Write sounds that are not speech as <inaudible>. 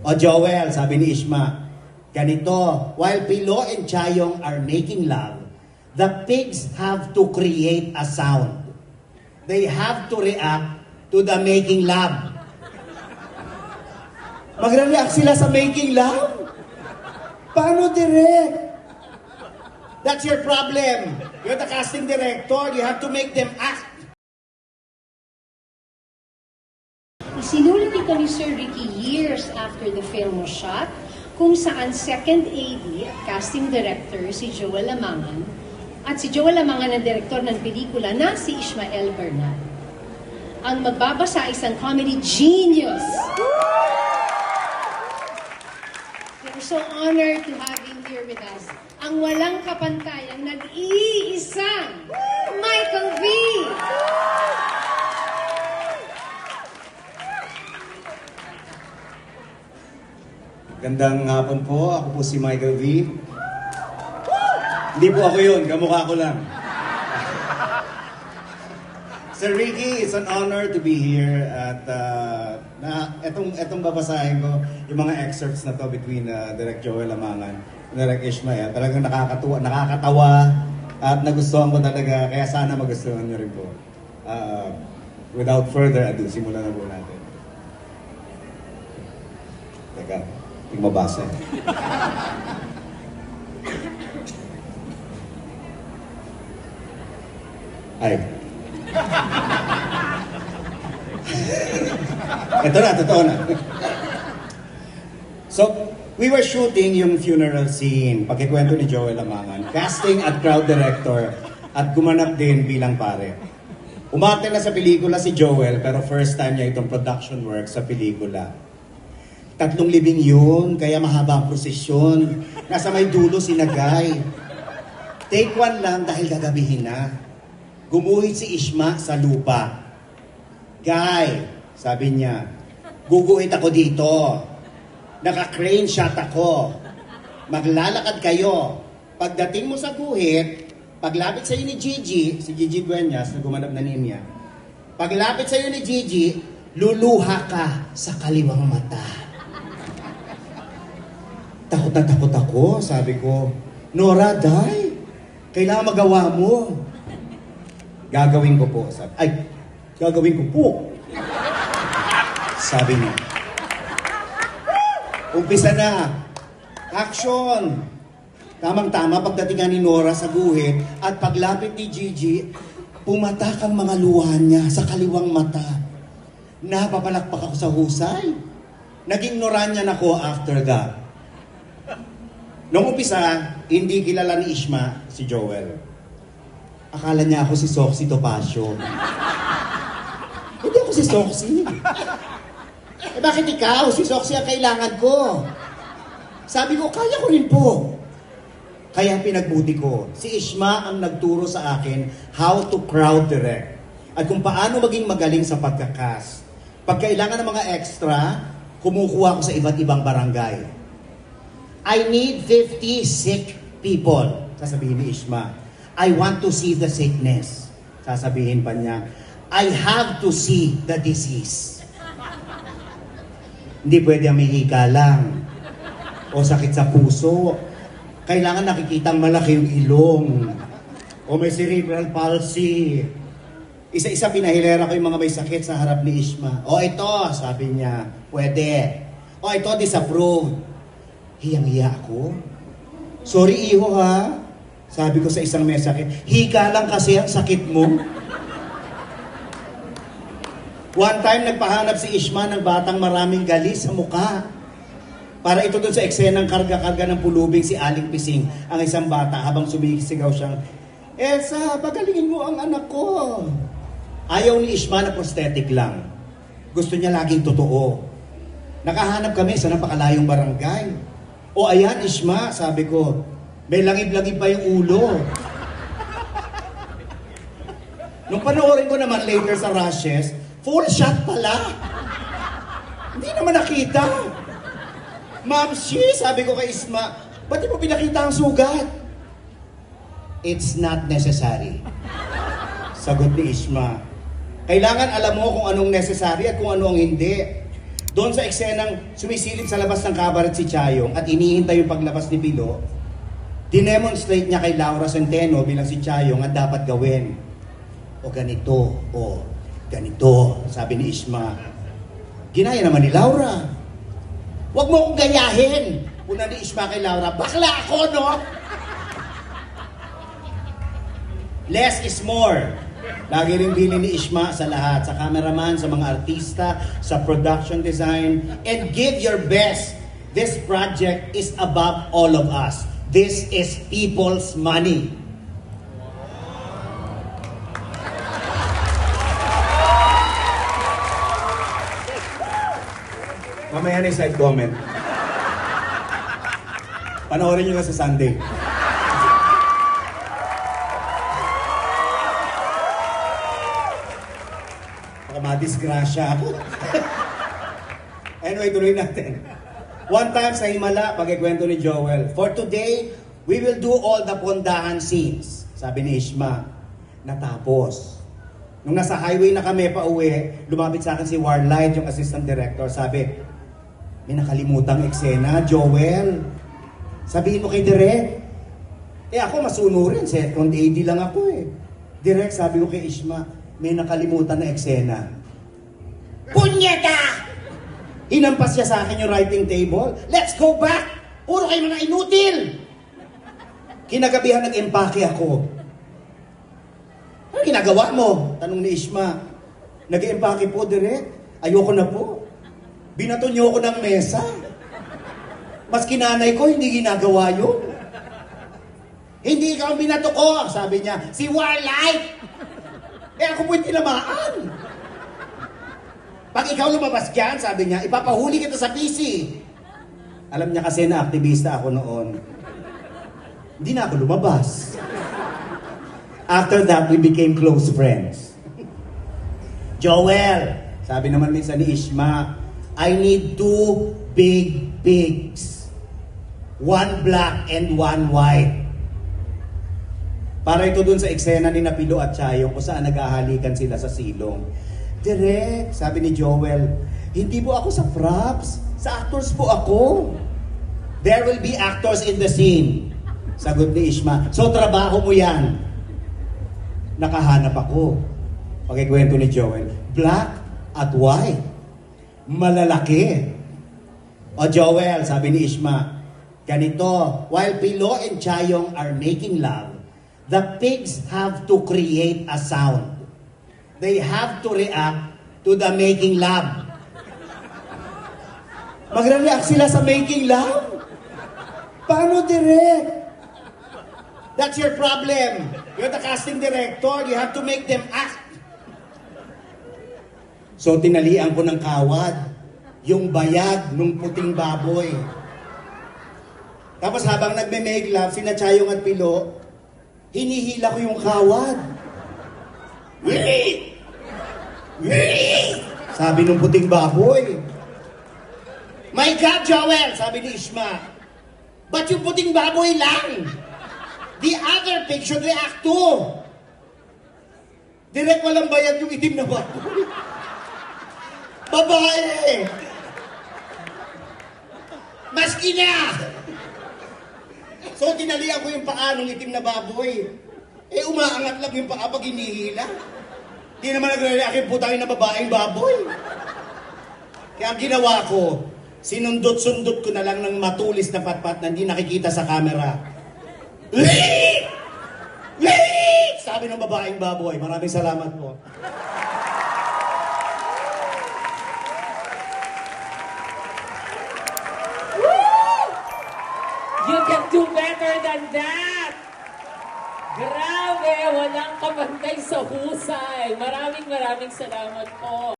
O Joel, sabi ni Ishma, ganito, while Pilo and Chayong are making love, the pigs have to create a sound. They have to react to the making love. Magre-react sila sa making love? Paano direct? That's your problem. You're the casting director. You have to make them act. Sinulat ito ni Sir Ricky years after the film was shot, kung saan second AD at casting director si Joel Lamangan at si Joel Lamangan ang director ng pelikula na si Ishmael Bernal. Ang magbabasa isang comedy genius. We're so honored to have him here with us. Ang walang kapantayang nag-iisang Michael V. Gandang hapon po. Ako po si Michael V. Hindi po ako yun. Kamukha ko lang. <laughs> Sir Ricky, it's an honor to be here at uh, na etong etong babasahin ko yung mga excerpts na to between uh, Direk Joel Amangan and Direk Ishmael. Talagang nakakatuwa, nakakatawa at nagustuhan ko talaga kaya sana magustuhan niyo rin po. Uh, without further ado, simulan na po natin. Teka, hindi mabasa. Ay. Ito na, totoo na. so, we were shooting yung funeral scene, pagkikwento ni Joel Amangan, casting at crowd director, at gumanap din bilang pare. Umarte na sa pelikula si Joel, pero first time niya itong production work sa pelikula. Tatlong libing yun, kaya mahaba ang prosesyon. Nasa may dulo si Nagay. Take one lang dahil gagabihin na. Gumuhit si Ishma sa lupa. Guy, sabi niya, guguhit ako dito. Naka-crane shot ako. Maglalakad kayo. Pagdating mo sa guhit, paglapit sa'yo ni Gigi, si Gigi Guenyas na gumanap na niya, paglapit sa'yo ni Gigi, luluha ka sa kaliwang mata. Takot na takot ako, sabi ko, Nora, die. Kailangan magawa mo. Gagawin ko po. Sabi, ay, gagawin ko po. Sabi niya. Umpisa na. Action! Tamang-tama pagdating ni Nora sa guhit at paglapit ni Gigi, pumatak ang mga luha niya sa kaliwang mata. Napapalakpak ako sa husay. Naging Noranyan ako after that. Noong umpisa, hindi kilala ni Ishma si Joel. Akala niya ako si Soxy Topacio. hindi ako si Soxy. Eh bakit ikaw? Si Soxy ang kailangan ko. Sabi ko, kaya ko rin po. Kaya pinagbuti ko, si Ishma ang nagturo sa akin how to crowd direct at kung paano maging magaling sa pagkakas. Pag kailangan ng mga extra, kumukuha ko sa iba't ibang barangay. I need 50 sick people, sasabihin ni Ishma. I want to see the sickness, sasabihin pa niya. I have to see the disease. <laughs> Hindi pwede ang may hika lang o sakit sa puso. Kailangan nakikitang malaki yung ilong. O may cerebral palsy. Isa-isa pinahilera ko yung mga may sakit sa harap ni Ishma. O ito, sabi niya, pwede. O ito, disapprove. Hiyang-hiya ako. Sorry, iho ha. Sabi ko sa isang may sakit, hika lang kasi ang sakit mo. One time, nagpahanap si Ishma ng batang maraming gali sa muka. Para ito dun sa eksenang karga-karga ng pulubing si Aling Pising, ang isang bata habang sumisigaw siyang, Elsa, pagalingin mo ang anak ko. Ayaw ni Ishma na prosthetic lang. Gusto niya laging totoo. Nakahanap kami sa napakalayong barangay. O ayan, Ishma, sabi ko, may langib-langib pa yung ulo. Nung panoorin ko naman later sa rushes, full shot pala. Hindi naman nakita. Ma'am Shi, sabi ko kay Isma, ba't mo pinakita ang sugat? It's not necessary. Sagot ni Isma. Kailangan alam mo kung anong necessary at kung ano ang hindi. Doon sa eksenang sumisilip sa labas ng kabaret si Chayong at inihintay yung paglabas ni Pilo, dinemonstrate niya kay Laura Centeno bilang si Chayong ang dapat gawin. O ganito, o ganito, sabi ni Isma. Ginaya naman ni Laura. Huwag mo akong gayahin. Una ni Isma kay Laura, bakla ako, no? Less is more. Lagi rin bili ni Ishma sa lahat, sa cameraman, sa mga artista, sa production design, and give your best. This project is above all of us. This is people's money. Mamaya na yung side comment. Panoorin nyo na sa Sunday. Baka madisgrasya ako. anyway, tuloy natin. One time sa Himala, pagkikwento ni Joel, For today, we will do all the pondahan scenes. Sabi ni Ishma, natapos. Nung nasa highway na kami pa uwi, lumapit sa akin si Warlight, yung assistant director. Sabi, may nakalimutang eksena, Joel. Sabihin mo kay Direk. Eh ako masunurin, second AD lang ako eh. Direk, sabi ko kay Ishma, may nakalimutan na eksena. Punyeta! Hinampas niya sa akin yung writing table. Let's go back! Puro kayo mga inutil! Kinagabihan nag-empake ako. Ano ginagawa mo? Tanong ni Ishma. Nag-empake po, Direk. Ayoko na po. Binato niyo ako ng mesa. Mas kinanay ko, hindi ginagawa yun. Hindi ikaw binato ko, sabi niya. Si Warlight! Eh ako po'y tinamaan. Pag ikaw lumabas dyan, sabi niya, ipapahuli kita sa PC. Alam niya kasi na aktivista ako noon. Hindi na ako lumabas. After that, we became close friends. Joel, sabi naman minsan ni Ishma, I need two big pigs. One black and one white. Para ito dun sa eksena ni Napilo at Chayong kung saan naghahalikan sila sa silong. Direk, sabi ni Joel, hindi po ako sa props. Sa actors po ako. There will be actors in the scene. Sagot ni Ishma. So, trabaho mo yan. Nakahanap ako. Pagkikwento ni Joel. Black at white. Malalaki. O Joel, sabi ni Ishma, ganito, while Pilo and Chayong are making love, the pigs have to create a sound. They have to react to the making love. Magre-react sila sa making love? Paano direct? That's your problem. You're the casting director. You have to make them act. So tinalian ko ng kawad yung bayag ng puting baboy. Tapos habang nagme-make love, sina Chayong at Pilo, hinihila ko yung kawad. Wait! <laughs> Sabi ng puting baboy. My God, Joel! Sabi ni Ishma. Ba't yung puting baboy lang? The other pig should react too. Direk walang bayad yung itim na baboy. <laughs> Babae! Maski na! So, tinalian ko yung paa ng itim na baboy. Eh, umaangat lang yung paa pag hinihila. Di naman nagre-react yung putang na babaeng baboy. Kaya ang ginawa ko, sinundot-sundot ko na lang ng matulis na patpat na hindi nakikita sa camera. Wait! Wait! Sabi ng babaeng baboy. Maraming salamat po. You can do better than that! Grabe, walang kabantay sa husay. Maraming maraming salamat po.